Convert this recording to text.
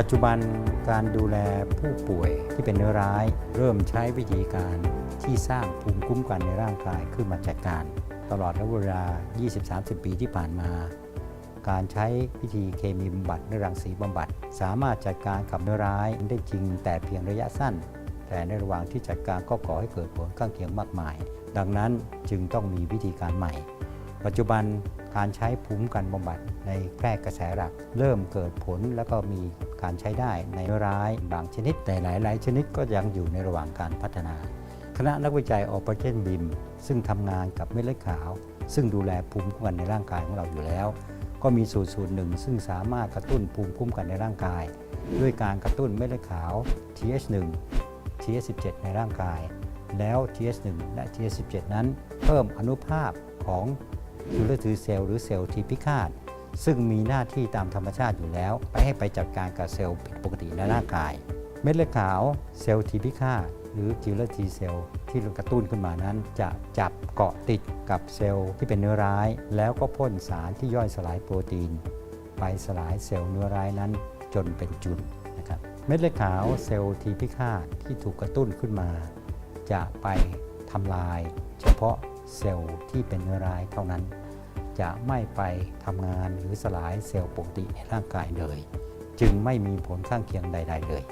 ปัจจุบันการดูแลผู้ป่วยที่เป็นเนื้อร้าย เริ่มใช้วิธีการที่สร้างภูมิคุ้มกันในร่างกายขึ้นมาจัดการ ตลอดระยะเวลา 20-30 ปีที่ผ่านมา การใช้วิธีเคมีบำบัดหรือรังสีบำบัด สามารถจัดการกับเนื้อร้ายได้จริงแต่เพียงระยะสั้น แต่ในระหว่างที่จัดการก็ก่อให้เกิดผลข้างเคียงมากมาย ดังนั้นจึงต้องมีวิธีการใหม่ ปัจจุบัน การใช้ภูมิกันบำบัดในแพร่กระแสหลัก เริ่มเกิดผลแล้วก็มีการใช้ได้ในเนื้อร้ายบางชนิด แต่หลาย ๆ ชนิดก็ยังอยู่ในระหว่างการพัฒนา คณะนักวิจัยออปเ t นบิมซึ่งทำงานกับเม็ดเลือดขาว ซึ่งดูแลภูมิคุ้มกันในร่างกายของเราอยู่แล้ว ก็มีสูตรสูตรหนึ่งซึ่งสามารถกระตุ้นภูมิคุ้มกันในร่างกาย ด้วยการกระตุ้นเม็ดเลือดขาว TH1 TH17 ในร่างกาย แล้ว TH1 และ TH17 นั้น เพิ่มอนุภาพของ ยูเรทีเซลล์หรือเซลล์ทีพิฆาต ซึ่งมีหน้าที่ตามธรรมชาติอยู่แล้ว ไปให้ไปจัดการกับเซลล์ผิดปกติในร่างกาย เม็ดเลือดขาวเซลล์ทีพิฆาต หรือจิลเลอร์ทีเซลล์ที่กระตุ้นขึ้นมานั้น จะจับเกาะติดกับเซลล์ที่เป็นเนื้อร้าย แล้วก็พ่นสารที่ย่อยสลายโปรตีน ไปสลายเซลล์เนื้อร้ายนั้นจนเป็นจุลนะครับเม็ดเลือดขาวเซลล์ทีพิฆาตที่ถูกกระตุ้นขึ้นมา จะไปทำลาย เฉพาะ เซลล์ที่เป็นเนื้อร้ายเท่านั้น จะไม่ไปทำงานหรือสลายเซลล์ปกติในร่างกายเลย จึงไม่มีผลข้างเคียงใด ๆ เลย